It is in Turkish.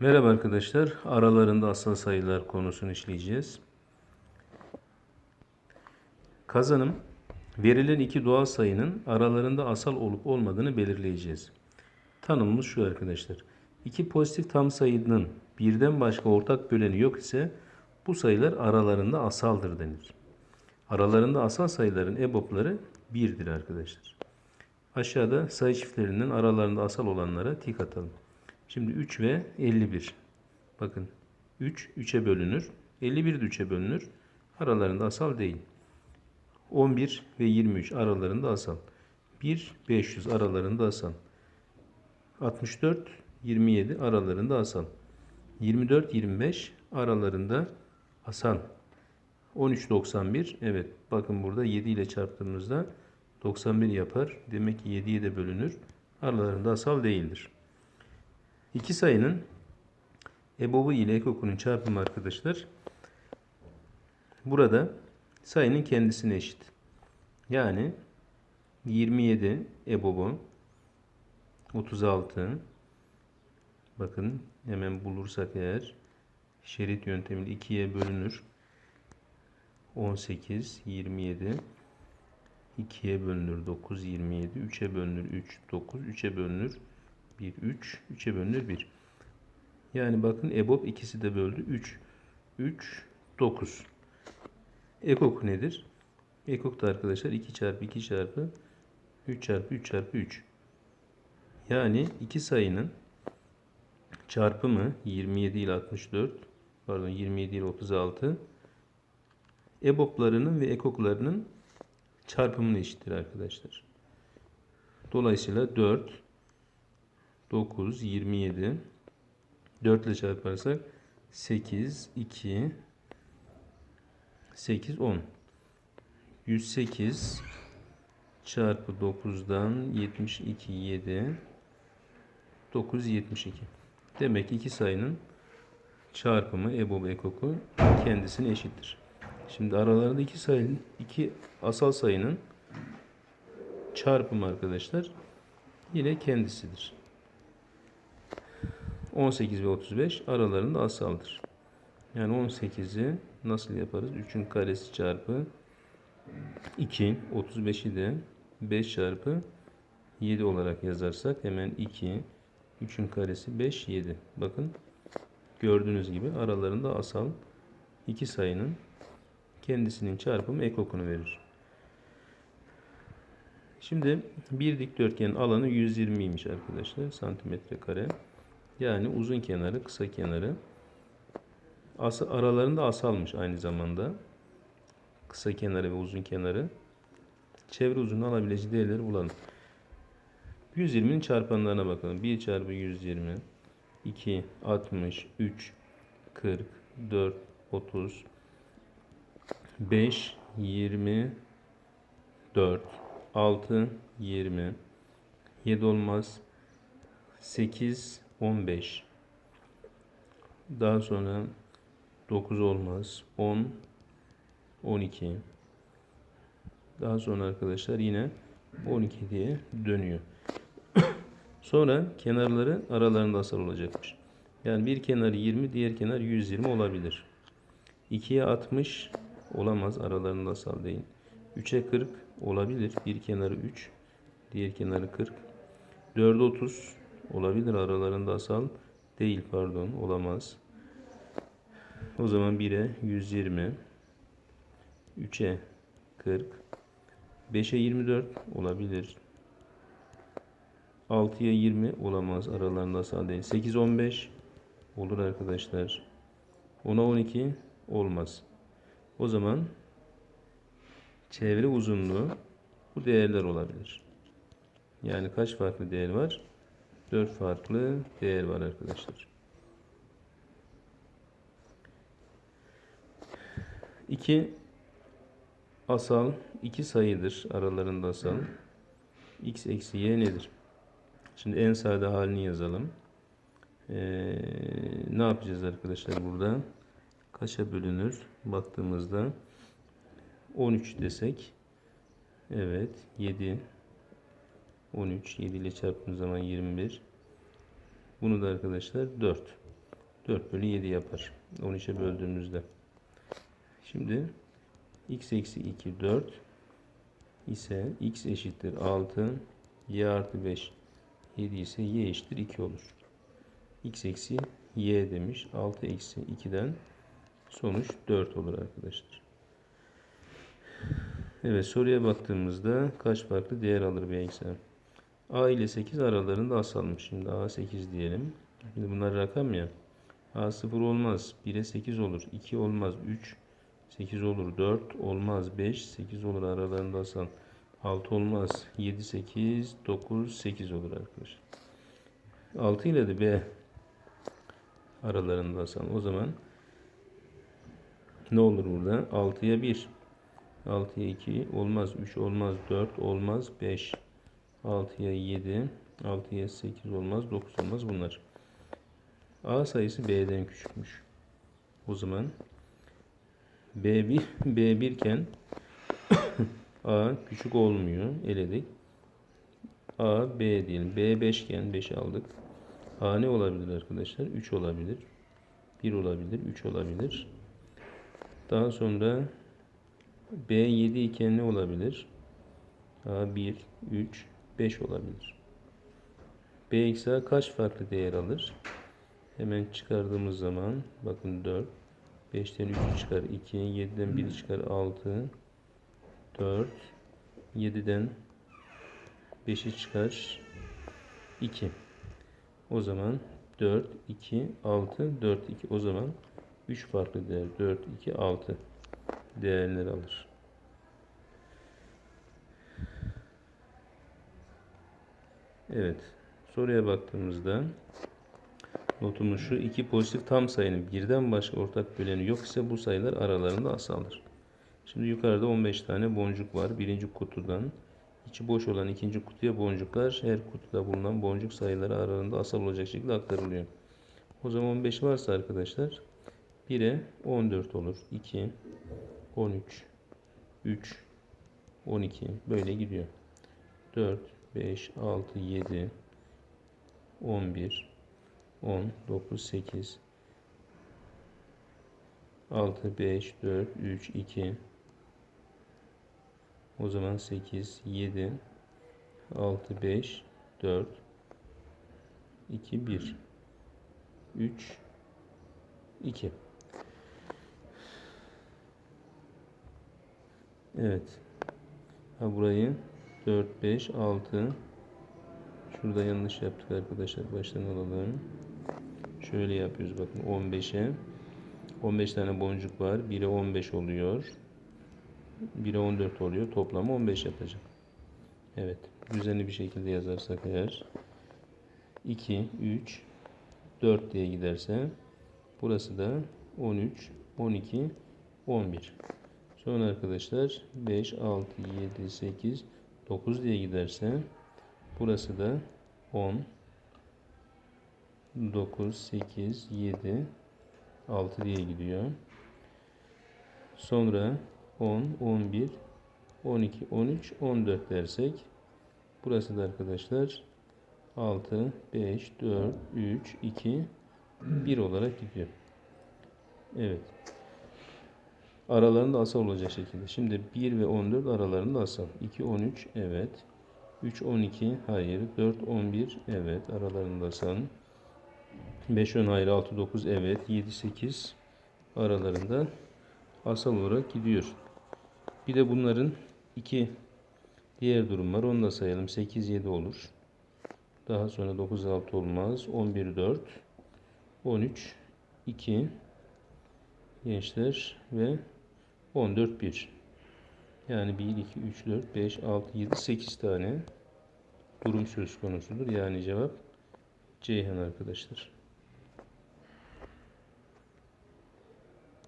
Merhaba arkadaşlar. Aralarında asal sayılar konusunu işleyeceğiz. Kazanım verilen iki doğal sayının aralarında asal olup olmadığını belirleyeceğiz. Tanımımız şu arkadaşlar. İki pozitif tam sayının birden başka ortak böleni yok ise bu sayılar aralarında asaldır denir. Aralarında asal sayıların EBOB'ları 1'dir arkadaşlar. Aşağıda sayı çiftlerinden aralarında asal olanlara tik atalım. Şimdi 3 ve 51. Bakın 3 3'e bölünür. 51 de 3'e bölünür. Aralarında asal değil. 11 ve 23 aralarında asal. 1 500 aralarında asal. 64 27 aralarında asal. 24 25 aralarında asal. 13 91 evet bakın burada 7 ile çarptığımızda 91 yapar. Demek ki 7'ye de bölünür. Aralarında asal değildir. İki sayının EBOB'u ile ekokunun çarpımı arkadaşlar. Burada sayının kendisine eşit. Yani 27 EBOB'u 36 bakın hemen bulursak eğer şerit yöntemiyle 2'ye bölünür. 18 27 2'ye bölünür 9 27 3'e bölünür 3 9 3'e bölünür 1 3 3'e bölünür 1. Yani bakın EBOB ikisi de böldü 3 3 9. Ekok nedir? Ekok da arkadaşlar 2 çarpı 2 çarpı 3 çarpı 3 çarpı 3. Yani iki sayının çarpımı 27 ile 64 pardon 27 ile 36 EBOB'larının ve ekoklarının çarpımına eşittir arkadaşlar. Dolayısıyla 4 9 27 4 ile çarparsak 8 2 8 10 108 çarpı 9'dan 72 7 9 72 demek ki iki sayının çarpımı EBOB ekoku kendisine eşittir. Şimdi aralarında iki sayının iki asal sayının çarpımı arkadaşlar yine kendisidir. 18 ve 35 aralarında asaldır. Yani 18'i nasıl yaparız? 3'ün karesi çarpı 2, 35'i de 5 çarpı 7 olarak yazarsak hemen 2, 3'ün karesi 5, 7. Bakın gördüğünüz gibi aralarında asal iki sayının kendisinin çarpımı ekokunu verir. Şimdi bir dikdörtgenin alanı 120'ymiş arkadaşlar santimetre kare. Yani uzun kenarı, kısa kenarı. As aralarında asalmış aynı zamanda. Kısa kenarı ve uzun kenarı. Çevre uzunluğu alabileceği değerleri bulalım. 120'nin çarpanlarına bakalım. 1 çarpı 120, 2, 60, 3, 40, 4, 30, 5, 20, 4, 6, 20, 7 olmaz, 8, 15. Daha sonra 9 olmaz. 10 12. Daha sonra arkadaşlar yine 12 diye dönüyor. sonra kenarları aralarında asal olacakmış. Yani bir kenarı 20, diğer kenar 120 olabilir. 2'ye 60 olamaz. Aralarında asal değil. 3'e 40 olabilir. Bir kenarı 3, diğer kenarı 40. 4'e 30 olabilir. Aralarında asal değil pardon olamaz. O zaman 1'e 120 3'e 40 5'e 24 olabilir. 6'ya 20 olamaz. Aralarında asal değil. 8 15 olur arkadaşlar. 10'a 12 olmaz. O zaman çevre uzunluğu bu değerler olabilir. Yani kaç farklı değer var? 4 farklı değer var arkadaşlar. 2 asal iki sayıdır aralarında asal. x eksi y nedir? Şimdi en sade halini yazalım. Ee, ne yapacağız arkadaşlar burada? Kaça bölünür? Baktığımızda 13 desek evet 7 13 7 ile çarptığımız zaman 21 bunu da arkadaşlar 4 4 bölü 7 yapar. 13'e böldüğümüzde. Şimdi x eksi 2 4 ise x eşittir 6 y artı 5 7 ise y eşittir 2 olur. x eksi y demiş. 6 eksi 2'den sonuç 4 olur arkadaşlar. Evet soruya baktığımızda kaç farklı değer alır bir eksen? A ile 8 aralarında asalmış. Şimdi A 8 diyelim. Şimdi bunlar rakam ya. A 0 olmaz. 1'e 8 olur. 2 olmaz. 3 8 olur. 4 olmaz. 5 8 olur aralarında asal. 6 olmaz. 7 8 9 8 olur arkadaşlar. 6 ile de B aralarında asal. O zaman ne olur burada? 6'ya 1 6'ya 2 olmaz. 3 olmaz. 4 olmaz. 5 6'ya 7 6'ya 8 olmaz. 9 olmaz bunlar. A sayısı B'den küçükmüş. O zaman B1 B1 iken A küçük olmuyor. Eledik. A B diyelim. B 5 iken 5'i aldık. A ne olabilir arkadaşlar? 3 olabilir. 1 olabilir. 3 olabilir. Daha sonra B 7 iken ne olabilir? A 1, 3, 5 olabilir. B eksi A kaç farklı değer alır? Hemen çıkardığımız zaman bakın 4 5'ten 3 çıkar 2 7'den 1 çıkar 6 4 7'den 5'i çıkar 2 o zaman 4 2 6 4 2 o zaman 3 farklı değer 4 2 6 değerler alır. Evet. Soruya baktığımızda notumuz şu. iki pozitif tam sayının birden başka ortak böleni yok ise bu sayılar aralarında asaldır. Şimdi yukarıda 15 tane boncuk var. Birinci kutudan içi boş olan ikinci kutuya boncuklar her kutuda bulunan boncuk sayıları aralarında asal olacak şekilde aktarılıyor. O zaman 15 varsa arkadaşlar 1'e 14 olur. 2 13 3 12 böyle gidiyor. 4 5 6 7 11 10 9 8 6 5 4 3 2 o zaman 8 7 6 5 4 2 1 3 2 Evet. Ha burayı 4 5 6 Şurada yanlış yaptık arkadaşlar. Baştan alalım. Şöyle yapıyoruz bakın 15'e 15 tane boncuk var. 1'e 15 oluyor. 1'e 14 oluyor. Toplamı 15 yapacak. Evet. Düzenli bir şekilde yazarsak eğer 2, 3, 4 diye giderse burası da 13, 12, 11. Sonra arkadaşlar 5, 6, 7, 8, 9 diye giderse burası da 10, 9, 8, 7, 6 diye gidiyor. Sonra 10, 11, 12, 13, 14 dersek burası da arkadaşlar 6, 5, 4, 3, 2, 1 olarak gidiyor. Evet. Aralarında asal olacak şekilde. Şimdi 1 ve 14 aralarında asal. 2, 13 evet. 3, 12 hayır. 4, 11 evet. Aralarında asal. 5, 10 hayır. 6, 9 evet. 7, 8 aralarında asal olarak gidiyor. Bir de bunların iki diğer durum var. Onu da sayalım. 8, 7 olur. Daha sonra 9, 6 olmaz. 11, 4. 13, 2 gençler ve 14 1. Yani 1 2 3 4 5 6 7 8 tane durum söz konusudur. Yani cevap Ceyhan arkadaşlar.